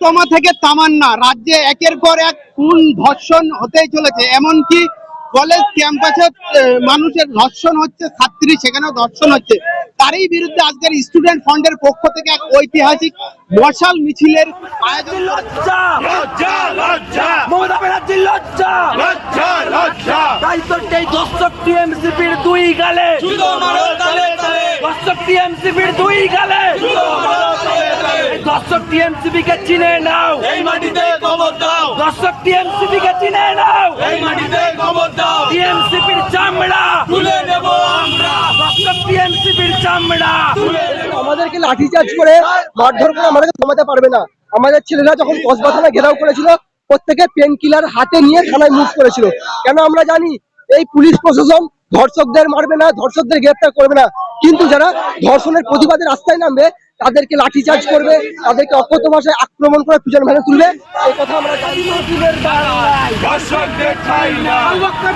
তমা থেকে তামান্না। রাজ্যে একের পর এক খুন ধর্ষণ হতেই চলেছে। এমনকি কলেজ ক্যাম্পাসে মানুষের ধর্ষণ হচ্ছে ছাত্রী সেখানেও ধর্ষণ হচ্ছে। তারই বিরুদ্ধে আজকের স্টুডেন্ট ফ্রন্টের পক্ষ থেকে এক ঐতিহাসিক মশাল মিছিলের আয়োজন করা লজ্জা লজ্জা লজ্জা। মমতা ব্যানার্জির লজ্জা। লজ্জা লজ্জা। তাই তো এই দর্শক টিএমসিপির দুই গালে। জুতো মারো তালে তালে। দর্শক টিএমসিপির দুই গালে জুতো মারো তালে তালে এই দর্শক টিএমসিপি কে চিনে নাও। এই মাটিতে খবর দাও। দর্শক টিএমসিপি কে চিনে নাও। এই মাটিতে খবর দাও। টিএমসিপির চামড়া। তুলে নেব আমরা। দর্শক টিএমসিপির চামড়া। তুলে আমাদেরকে লাঠিচার্জ করে মারধর করে আমাদেরকে থামাতে পারবে না। আমাদের ছেলেরা যখন কসবা থানা ঘেরাও করেছিল প্রত্যেকে পেন কিলার হাতে নিয়ে থানায় মুভ করেছিল। কেন আমরা জানি এই পুলিশ প্রশাসন ধর্ষকদের মারবে না ধর্ষকদের গ্রেপ্তার করবে না। কিন্তু যারা ধর্ষণের প্রতিবাদে রাস্তায় নামবে তাদেরকে লাঠিচার্জ করবে তাদেরকে অকথ্য ভাষায় আক্রমণ করে পিছন ভেঙে তুলবে এই কথা আমরা জানি। দর্শকদের ঠাই না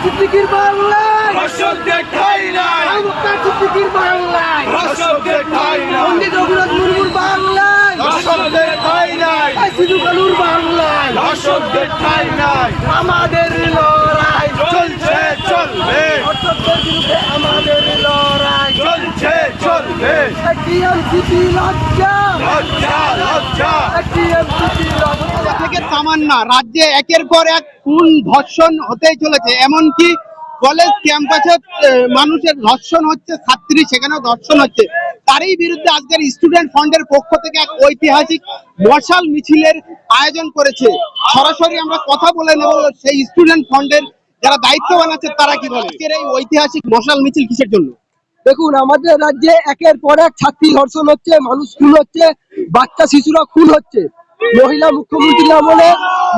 সিদ্দিকির বাংলায় দর্শকদের ঠাই নাই সিদ্দিকির বাংলায় দর্শকদের ঠাই নাই পণ্ডিত রঘুনাথ মুর্মুর বাংলায় দর্শকদের ঠাই নাই সিধু কালুর বাংলায় দর্শকদের ঠাই নাই আমাদের লড়াই চলছে চলবে ধর্ষকদের বিরুদ্ধে আমাদের লড়াই চলছে চলবে টিএমসিপি লজ্জা লজ্জা লজ্জা টিএমসিপি লজ্জা রাজ্যে একের পর এক ধর্ষণ হতেই চলেছে। এমনকি কলেজ মানুষের ধর্ষণ হচ্ছে ছাত্রী ধর্ষণ হচ্ছে। তারই বিরুদ্ধে আজকের স্টুডেন্ট ফ্রন্টের পক্ষ থেকে এক ঐতিহাসিক মশাল মিছিলের আয়োজন করেছে। সরাসরি আমরা কথা বলে নেব সেই স্টুডেন্ট ফ্রন্টের যারা দায়িত্ববান আছে তারা কি বলে? আজকের এই ঐতিহাসিক মশাল মিছিল কিসের জন্য? দেখুন, আমাদের রাজ্যে একের পর এক ছাত্রী ধর্ষণ হচ্ছে, মানুষ খুন হচ্ছে, বাচ্চা, শিশুরা খুন হচ্ছে। মহিলা মুখ্যমন্ত্রী আমলে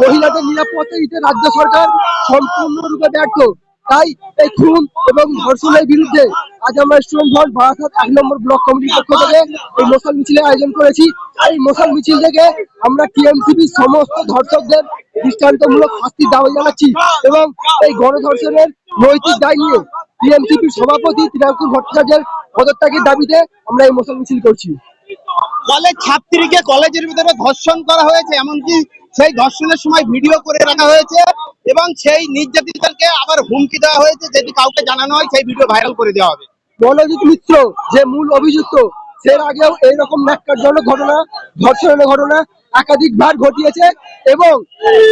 মহিলাদের নিরাপত্তা দিতে রাজ্য সরকার সম্পূর্ণরূপে ব্যর্থ। তাই এই খুন এবং ধর্ষণের বিরুদ্ধে আজ আমরা স্টুডেন্ট ফ্রন্ট এক নম্বর ব্লক কমিটির পক্ষ থেকে এই মশাল মিছিলের আয়োজন করেছি। এই মশাল মিছিল থেকে আমরা টিএমসিপি সমস্ত ধর্ষকদের দৃষ্টান্তমূলক শাস্তির দাবি জানাচ্ছি এবং এই গণধর্ষণের নৈতিক দায় নিয়ে টিএমসিপির সভাপতি ত্রিনাঙ্কুর ভট্টাচার্যের পদত্যাগের দাবিতে আমরা এই মশাল মিছিল করছি। কলেজ ছাত্রীকে কলেজের ভিতরে ধর্ষণ করা হয়েছে এমনকি সেই ধর্ষণের সময় ভিডিও করে রাখা হয়েছে এবং সেই নির্যাতিতকে আবার হুমকি দেওয়া হয়েছে যদি কাউকে জানানো হয় সেই ভিডিও ভাইরাল করে দেওয়া হবে। মনোজিৎ মিত্র যে মূল অভিযুক্ত সে আগেও এইরকম ন্যাক্কারজনক ঘটনা ধর্ষণের ঘটনা একাধিকবার ঘটিয়েছে এবং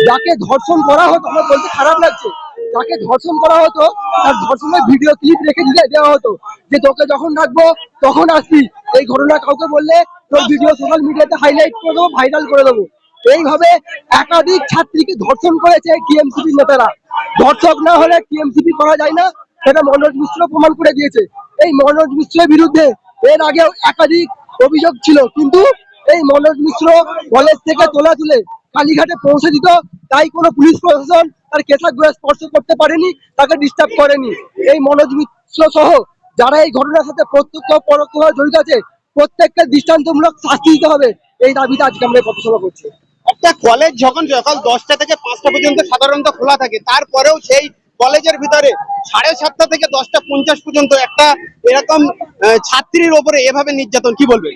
যাকে ধর্ষণ করা হতো আমার বলতে খারাপ লাগছে। যাকে ধর্ষণ করা হতো, তার ধর্ষণের ভিডিও ক্লিপ রেখে দিয়ে দেওয়া হতো যে তোকে যখন ডাকবো, তখন আসবি। এই ঘটনা কাউকে বললে, তোর ভিডিও সোশ্যাল মিডিয়াতে হাইলাইট করে দেবো ভাইরাল করে দেবো। এইভাবে একাধিক ছাত্রীকে ধর্ষণ করেছে টিএমসিপি নেতারা। ধর্ষক না হলে টিএমসিপি করা যায় না, সেটা মনোজ মিশ্র প্রমাণ করে দিয়েছে। এই মনোজ মিশ্রের বিরুদ্ধে এর আগেও একাধিক অভিযোগ ছিল, কিন্তু এই মনোজ মিশ্র কলেজ থেকে তোলা তুলে কালীঘাটে পৌঁছে দিত, তাই কোনো পুলিশ প্রশাসন তার কেশাগ্রহে স্পর্শ করতে পারেনি তাকে ডিস্টার্ব করেনি। এই মনোজ মিশ্র সহ যারা এই ঘটনার সাথে প্রত্যক্ষ পরোক্ষভাবে জড়িত আছে প্রত্যেককে দৃষ্টান্তমূলক শাস্তি দিতে হবে। এই দাবিতে আজকে আমরা পথসভা করছি। একটা কলেজ যখন সকাল দশটা থেকে পাঁচটা পর্যন্ত সাধারণত খোলা থাকে তারপরেও সেই কলেজের ভিতরে সাড়ে সাতটা থেকে দশটা পঞ্চাশ পর্যন্ত একটা এরকম ছাত্রীর ওপরে এভাবে নির্যাতন কি বলবে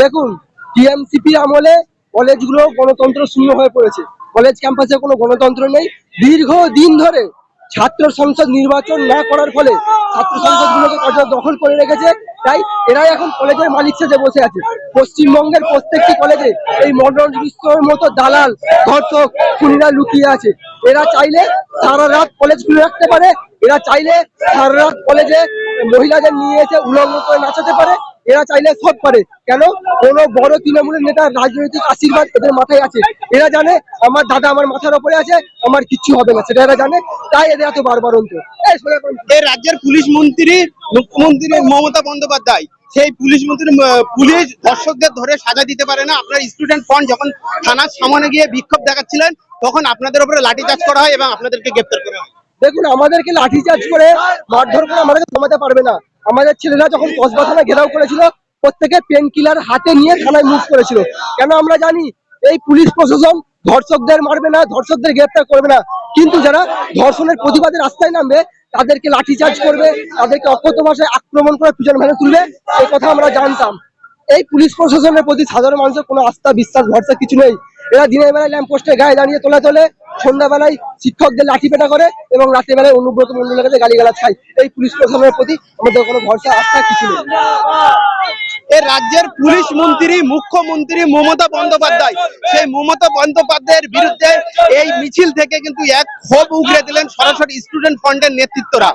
দেখুন টিএমসিপি আমলে কলেজগুলো গণতন্ত্র শূন্য হয়ে পড়েছে। কলেজ ক্যাম্পাসে কোনো গণতন্ত্র নেই দীর্ঘ দিন ধরে ছাত্র সংসদ নির্বাচন না করার ফলে ছাত্র সংসদগুলোকে কলেজ দখল করে রেখেছে। তাই এরাই এখন কলেজের মালিক সেজে বসে আছে। পশ্চিমবঙ্গের প্রত্যেকটি কলেজে এই মডার্ন বিশ্বর মতো দালাল, ধর্ষক, খুনিরা লুকিয়ে আছে। এরা চাইলে সারা রাত কলেজ খুলে রাখতে পারে। এরা চাইলে সারা রাত কলেজে মহিলাদের নিয়ে এসে উলঙ্গ করে নাচাতে পারে। এরা চাইলে সব পারে। কেন? কোন বড় তৃণমূলের নেতার রাজনৈতিক আশীর্বাদ এদের মাথায় আছে। এরা জানে আমার দাদা আমার মাথার উপরে আছে, আমার কিচ্ছু হবে না। সেটা এরা জানে। তাই এদের এত বারবার অন্ত। এই রাজ্যের পুলিশ মন্ত্রী, মুখ্যমন্ত্রী মমতা বন্দ্যোপাধ্যায়। সেই পুলিশ মন্ত্রী পুলিশ দর্শকদের ধরে সাজা দিতে পারে না। আপনার স্টুডেন্ট ফ্রন্ট যখন থানার সামনে গিয়ে বিক্ষোভ দেখাচ্ছিলেন, তখন আপনাদের উপরে লাঠিচার্জ করা হয় এবং আপনাদেরকে গ্রেপ্তার করা হয়। দেখুন, আমাদেরকে লাঠিচার্জ করে মারধর করে আমাদেরকে থামাতে পারবে না। আমাদের ছেলেরা যখন কসবা থানা ঘেরাও করেছিল, প্রত্যেকে পেন কিলার হাতে নিয়ে থানায় মুভ করেছিল। কেন আমরা জানি, এই পুলিশ প্রশাসন ধর্ষকদের মারবে না, ধর্ষকদের গ্রেপ্তার করবে না। কিন্তু যারা ধর্ষণের প্রতিবাদে রাস্তায় নামবে, তাদেরকে লাঠিচার্জ করবে, তাদেরকে অকথ্য ভাষায় আক্রমণ করে পিছন ভেঙে তুলবে, এই কথা আমরা জানতাম। এই পুলিশ প্রশাসনের প্রতি সাধারণ মানুষের কোনো আস্থা, বিশ্বাস, ভরসা কিছু নেই। এরা দিনের বেলায় ল্যাম্প পোস্টের গায়ে দাঁড়িয়ে তোলা তোলে সন্ধ্যাবেলায় শিক্ষকদের লাঠি পেটা করে এবং রাতের বেলায় অনুব্রত মন্ডলের কাছে গালিগালাজ খায়। এই পুলিশ প্রশাসনের প্রতি আমাদের কোনো ভরসা, আস্থা, কিছু নেই। এ রাজ্যের পুলিশ মন্ত্রী, মুখ্যমন্ত্রী মমতা বন্দ্যোপাধ্যায়, সেই মমতা বন্দ্যোপাধ্যায়ের বিরুদ্ধে এই মিছিল থেকে কিন্তু এক ক্ষোভ উগড়ে দিলেন সরাসরি স্টুডেন্ট ফ্রন্টের নেতৃত্বরা।